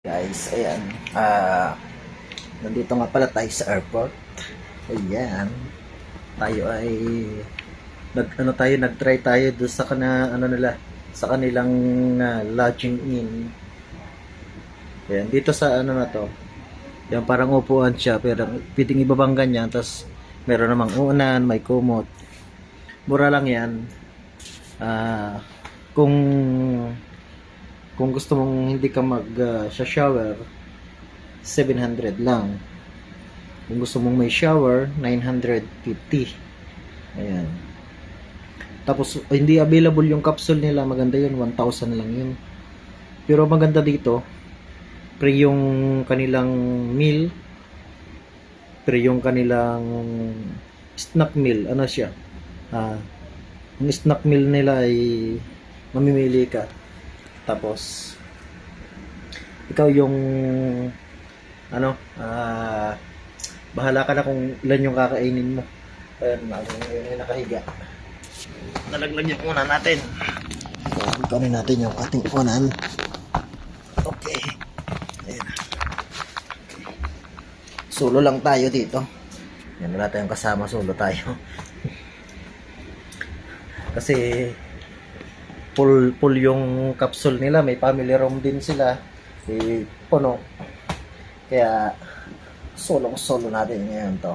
Guys, ayan. Ah, nandito nga pala tayo sa airport. Ayan. Tayo ay nag ano tayo, nag-try tayo doon sa kana ano nila, sa kanilang ah, lodging in. Ayan, dito sa ano na to. Yan parang upuan siya pero pwedeng ibabang ganyan tapos meron namang unan, may kumot. Mura lang 'yan. Ah, kung kung gusto mong hindi ka mag uh, sa shower 700 lang. Kung gusto mong may shower 950 ayan. Tapos hindi available yung capsule nila. Maganda yun 1000 lang yun. Pero maganda dito pre yung kanilang meal pre yung kanilang snack meal ano siya? Ah yung snack meal nila ay mamimili ka tapos ikaw yung ano ah bahala ka na kung ilan yung kakainin mo. Ayun yun yung nakahiga. Nalaglag yung unan natin. So, kunin natin yung ating unan. Okay. Ayun solo lang tayo dito. Yan wala tayong kasama solo tayo. Kasi full full yung capsule nila. May family room din sila. Eh puno. Kaya solo solo natin ngayon to.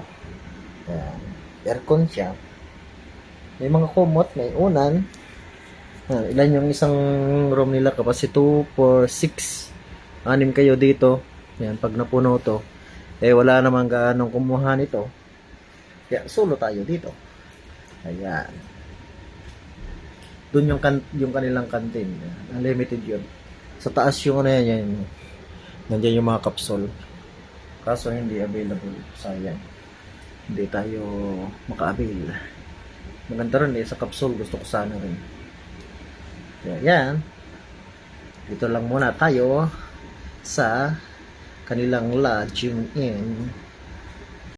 Ayan. aircon siya. May mga kumot may unan. Ah, ilan yung isang room nila? Kapasi 2, 4, 6 anim kayo dito. Yan pag napuno to. Eh wala namang gaanong kumuha nito. Kaya solo tayo dito. Ayan doon yung kan yung kanilang canteen. Unlimited yun. Sa taas yung ano yan, yan. Nandiyan yung mga kapsul. Kaso hindi available. Sayang. Hindi tayo maka-avail. Maganda rin eh, sa kapsul. Gusto ko sana rin. Kaya yan. Dito lang muna tayo sa kanilang lodging in